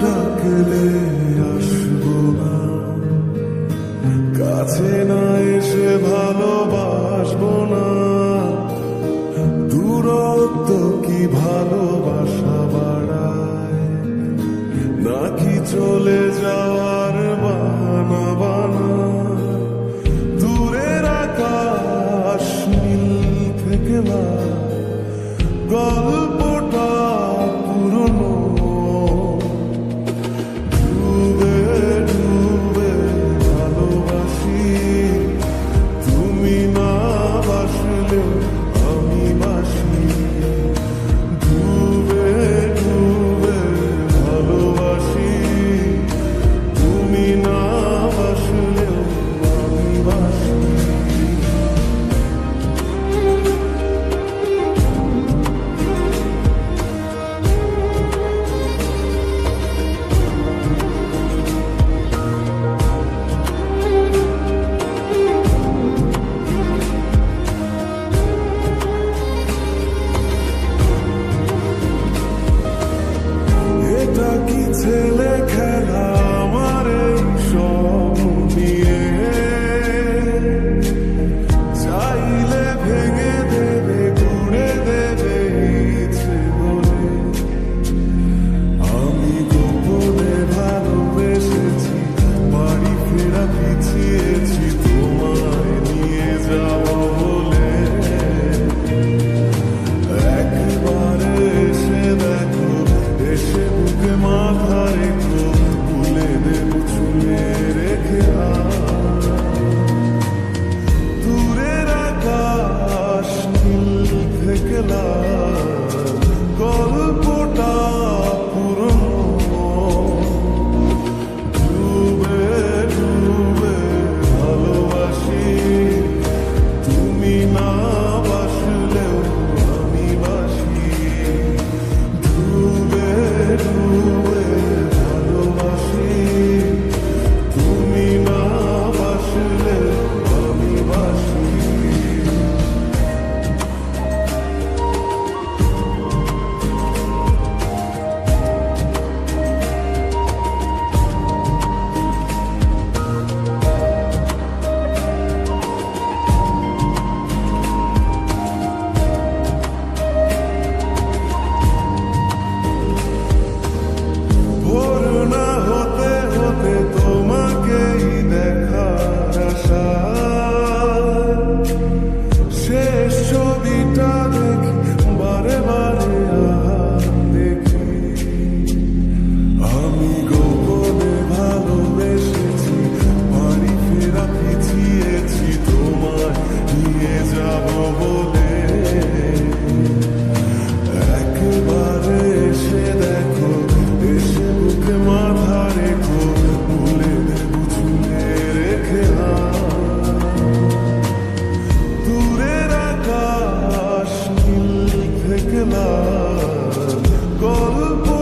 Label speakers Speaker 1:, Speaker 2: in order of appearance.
Speaker 1: ডাকলে আসব না। কাছে না এসে ভালোবাসবো না। দূরত্ব কি ভালোবাসা বাড়ায়? নাকি চলে যাওয়ার বানা বানা? দূরের আকাশ নীল থেকে গল্প Golüm